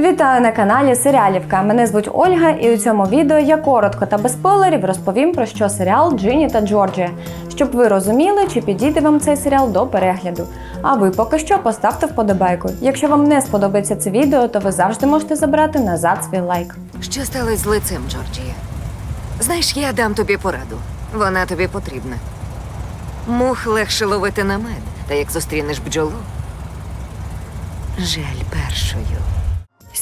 Вітаю на каналі Серіалівка. Мене звуть Ольга, і у цьому відео я коротко та без спойлерів розповім про що серіал Джині та Джорджія, щоб ви розуміли, чи підійде вам цей серіал до перегляду. А ви поки що поставте вподобайку. Якщо вам не сподобається це відео, то ви завжди можете забрати назад свій лайк. Що сталося з лицем, Джорджія? Знаєш, я дам тобі пораду. Вона тобі потрібна. Мух легше ловити на мед, та як зустрінеш бджолу. Жаль першою.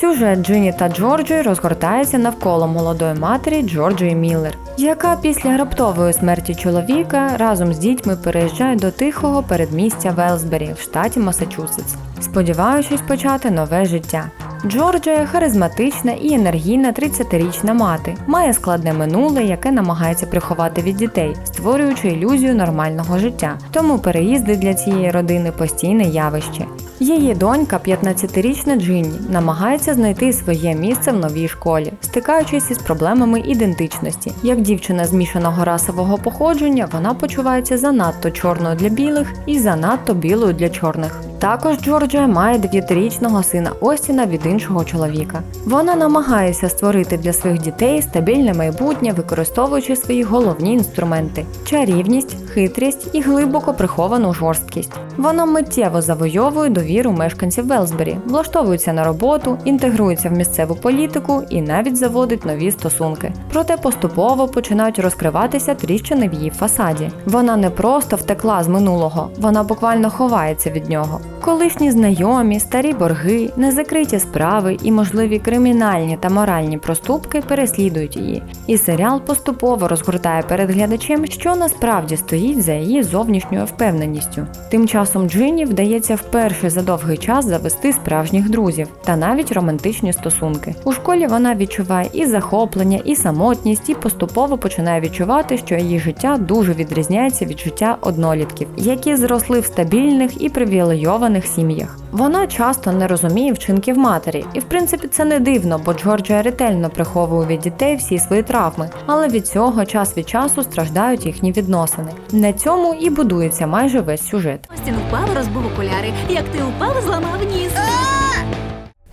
Сюжет Джині та Джорджі розгортається навколо молодої матері Джорджії Міллер, яка після раптової смерті чоловіка разом з дітьми переїжджає до тихого передмістя Велсбері в штаті Масачусетс, сподіваючись почати нове життя. Джорджія харизматична і енергійна 30-річна мати, має складне минуле, яке намагається приховати від дітей, створюючи ілюзію нормального життя. Тому переїзди для цієї родини постійне явище. Її донька, 15-річна Джинні, намагається знайти своє місце в новій школі, стикаючись із проблемами ідентичності. Як дівчина змішаного расового походження, вона почувається занадто чорною для білих і занадто білою для чорних. Також Джорджія має 9-річного сина Остіна від іншого чоловіка. Вона намагається створити для своїх дітей стабільне майбутнє, використовуючи свої головні інструменти: чарівність, хитрість і глибоко приховану жорсткість. Вона миттєво завойовує довіру мешканців Велсбері, влаштовується на роботу, інтегрується в місцеву політику і навіть заводить нові стосунки. Проте поступово починають розкриватися тріщини в її фасаді. Вона не просто втекла з минулого, вона буквально ховається від нього. Колишні знайомі, старі борги, незакриті справи і можливі кримінальні та моральні проступки переслідують її. І серіал поступово розгортає перед глядачем, що насправді стоїть за її зовнішньою впевненістю. Тим часом Джині вдається вперше за довгий час завести справжніх друзів та навіть романтичні стосунки. У школі вона відчуває і захоплення, і самотність, і поступово починає відчувати, що її життя дуже відрізняється від життя однолітків, які зросли в стабільних і привілейованих сім'ях. Вона часто не розуміє вчинків матері, і в принципі це не дивно, бо Джорджія ретельно приховує від дітей всі свої травми, але від цього час від часу страждають їхні відносини. На цьому і будується майже весь сюжет. Остін впав, розбив окуляри. Як ти упав, зламав ніс.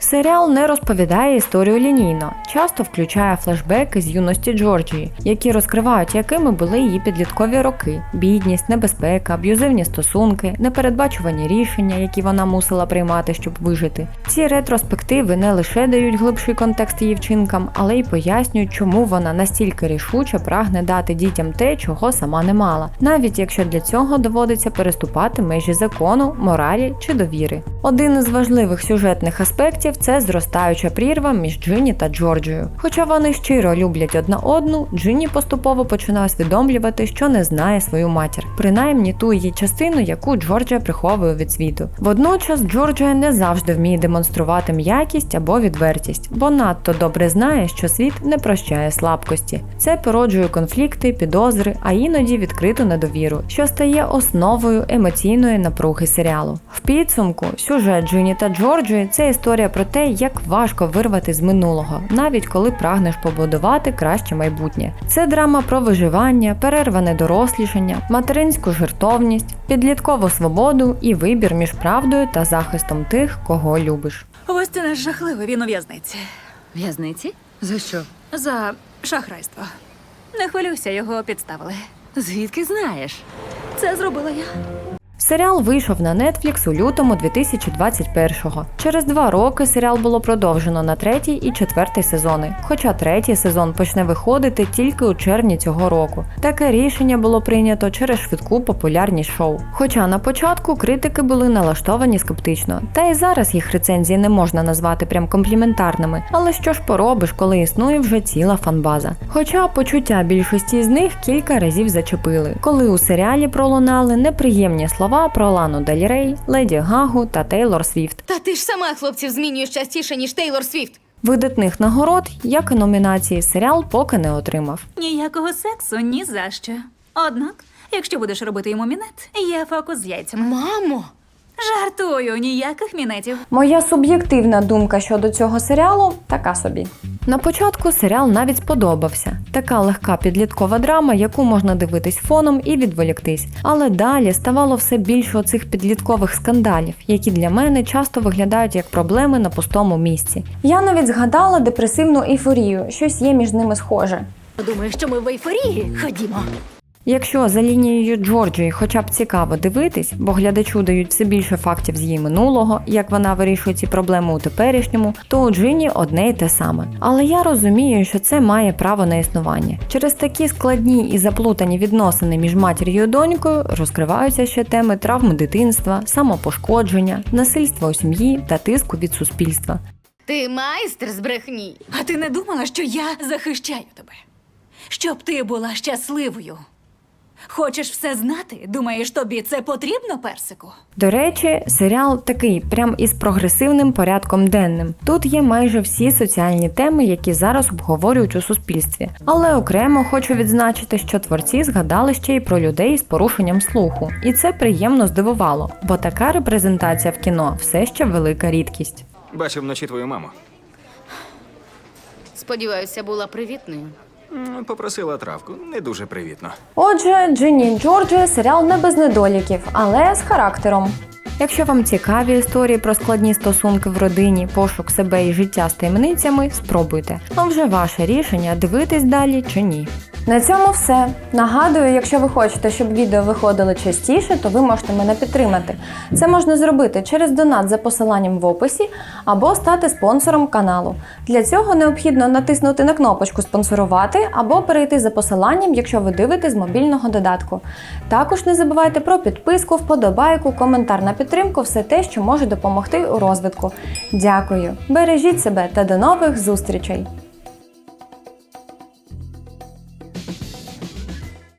Серіал не розповідає історію лінійно, часто включає флешбеки з юності Джорджії, які розкривають, якими були її підліткові роки: бідність, небезпека, аб'юзивні стосунки, непередбачувані рішення, які вона мусила приймати, щоб вижити. Ці ретроспективи не лише дають глибший контекст її вчинкам, але й пояснюють, чому вона настільки рішуче прагне дати дітям те, чого сама не мала, навіть якщо для цього доводиться переступати межі закону, моралі чи довіри. Один із важливих сюжетних аспектів це зростаюча прірва між Джині та Джорджією. Хоча вони щиро люблять одна одну, Джині поступово починає усвідомлювати, що не знає свою матір, принаймні ту її частину, яку Джорджія приховує від світу. Водночас Джорджія не завжди вміє демонструвати м'якість або відвертість, бо надто добре знає, що світ не прощає слабкості. Це породжує конфлікти, підозри, а іноді відкриту недовіру, що стає основою емоційної напруги серіалу. В підсумку сюжет Джині та Джорджії це історія про те, як важко вирвати з минулого, навіть коли прагнеш побудувати краще майбутнє. Це драма про виживання, перерване дорослішання, материнську жертовність, підліткову свободу і вибір між правдою та захистом тих, кого любиш. Остін жахливий, він у в'язниці. В'язниці? За що? За шахрайство. Не хвилюйся, його підставили. Звідки знаєш? Це зробила я. Серіал вийшов на Netflix у лютому 2021-го. Через два роки серіал було продовжено на третій і четвертий сезони. Хоча третій сезон почне виходити тільки у червні цього року. Таке рішення було прийнято через швидку популярність шоу. Хоча на початку критики були налаштовані скептично, та й зараз їх рецензії не можна назвати прям компліментарними. Але що ж поробиш, коли існує вже ціла фанбаза? Хоча почуття більшості з них кілька разів зачепили, коли у серіалі пролунали неприємні слова про Лану Дель Рей, Леді Гагу та Тейлор Свіфт. Та ти ж сама хлопців змінюєш частіше, ніж Тейлор Свіфт. Видатних нагород, як і номінації, серіал поки не отримав. Ніякого сексу ні за що. Однак, якщо будеш робити йому мінет, є фокус з яйцями. Мамо, Жартую, ніяких мінетів. Моя суб'єктивна думка щодо цього серіалу така собі. На початку серіал навіть сподобався. Така легка підліткова драма, яку можна дивитись фоном і відволіктись. Але далі ставало все більше оцих підліткових скандалів, які для мене часто виглядають як проблеми на пустому місці. Я навіть згадала депресивну ейфорію, щось є між ними схоже. Думаю, що ми в ейфорії. Ходімо. Якщо за лінією Джорджії хоча б цікаво дивитись, бо глядачу дають все більше фактів з її минулого, як вона вирішує ці проблеми у теперішньому, то у Джині одне й те саме. Але я розумію, що це має право на існування. Через такі складні і заплутані відносини між матір'ю і донькою розкриваються ще теми травми дитинства, самопошкодження, насильства у сім'ї та тиску від суспільства. Ти майстер з брехні. А ти не думала, що я захищаю тебе? Щоб ти була щасливою. Хочеш все знати? Думаєш, тобі це потрібно, персику? До речі, серіал такий, прям із прогресивним порядком денним. Тут є майже всі соціальні теми, які зараз обговорюють у суспільстві. Але окремо хочу відзначити, що творці згадали ще й про людей з порушенням слуху, і це приємно здивувало, бо така репрезентація в кіно все ще велика рідкість. Бачив вночі твою маму. Сподіваюся, була привітною. Попросила травку. Не дуже привітно. Отже, Джинні Джорджі серіал не без недоліків, але з характером. Якщо вам цікаві історії про складні стосунки в родині, пошук себе і життя з таємницями, спробуйте. А вже ваше рішення дивитись далі чи ні. На цьому все. Нагадую, якщо ви хочете, щоб відео виходили частіше, то ви можете мене підтримати. Це можна зробити через донат за посиланням в описі або стати спонсором каналу. Для цього необхідно натиснути на кнопочку спонсорувати або перейти за посиланням, якщо ви дивитесь з мобільного додатку. Також не забувайте про підписку, вподобайку, коментар на підтримку, все те, що може допомогти у розвитку. Дякую! Бережіть себе та до нових зустрічей!